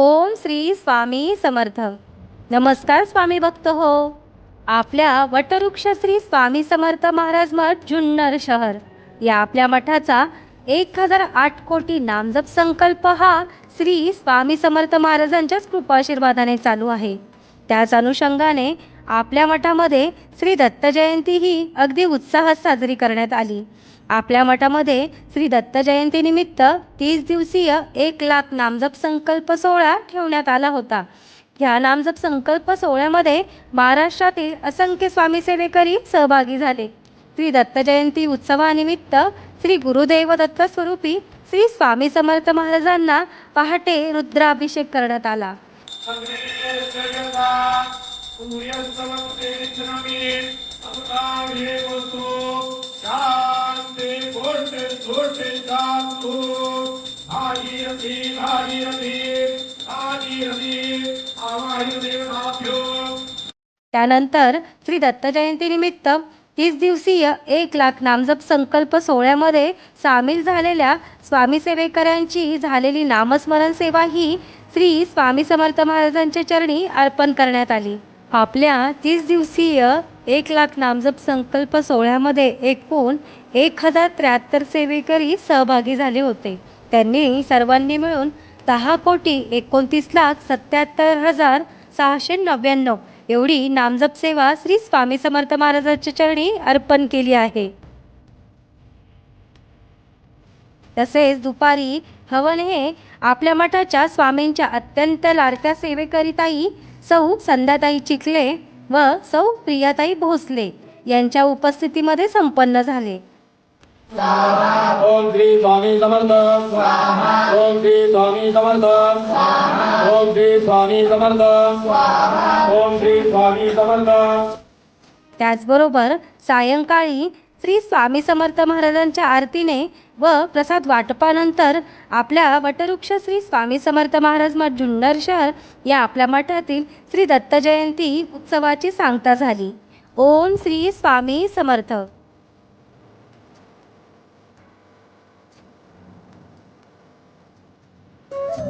ओम श्री स्वामी समर्थ. नमस्कार स्वामी भक्त हो आपल्या वटवृक्ष श्री स्वामी समर्थ महाराज मठ जुन्नर शहर. या आपल्या मठाचा एक हजार आठ कोटी नामजप संकल्प हा श्री स्वामी समर्थ महाराजांच्याच कृपाशीर्वादाने चालू आहे. त्याच अनुषंगाने आपल्या मठामध्ये श्री दत्त जयंती ही अगदी उत्साहात साजरी करण्यात आली. आपल्या मठामध्ये श्री दत्त जयंतीनिमित्त तीस दिवसीय एक लाख नामजप संकल्प सोहळा ठेवण्यात आला होता. ह्या नामजप संकल्प सोहळ्यामध्ये महाराष्ट्रातील असंख्य स्वामी सेवेकरी सहभागी झाले. श्री दत्त जयंती उत्सवानिमित्त श्री गुरुदेव दत्त स्वरूपी श्री स्वामी समर्थ महाराजांना पहाटे रुद्राभिषेक करण्यात आला. भागीरथी भागीरथी भागीरथी त्यानंतर श्री दत्त जयंतीनिमित्त तीस दिवसीय एक लाख नामजप संकल्प सोहळ्यामध्ये सामील झालेल्या स्वामी सेवेकरांची झालेली नामस्मरण सेवा ही श्री स्वामी समर्थ महाराजांच्या चरणी अर्पण करण्यात आली. आपल्या तीस दिवसीय एक लाख नामजप संकल्प सोहळ्यामध्ये एकूण एक हजार त्र्याहत्तर सेवेकरी सहभागी झाले होते. त्यांनी सर्वांनी मिळून दहा कोटी एकोणतीस लाख सत्याहत्तर हजार सहाशे नव्याण्णव एवढी नामजप सेवा श्री स्वामी समर्थ महाराजांच्या चरणी अर्पण केली आहे. तसेच दुपारी हवन हे आपल्या मठाच्या स्वामींच्या अत्यंत लाडक्या सेवेकरिताई सौ संध्याताई चिखले व सौ प्रियाताई भोसले यांच्या उपस्थितीमध्ये संपन्न झाले. ओम श्री स्वामी समर्थ. ओम श्री स्वामी समर्थ. ओम श्री स्वामी समर्थ. ओम श्री स्वामी समर्थ. त्याचबरोबर सायंकाळी श्री स्वामी समर्थ महाराजांच्या आरतीने व प्रसाद वाटपानंतर आपल्या वटवृक्ष श्री स्वामी समर्थ महाराज मठ जुन्नर शहर या आपल्या मठातील श्री दत्त जयंती उत्सवाची सांगता झाली. ओम श्री स्वामी समर्थ.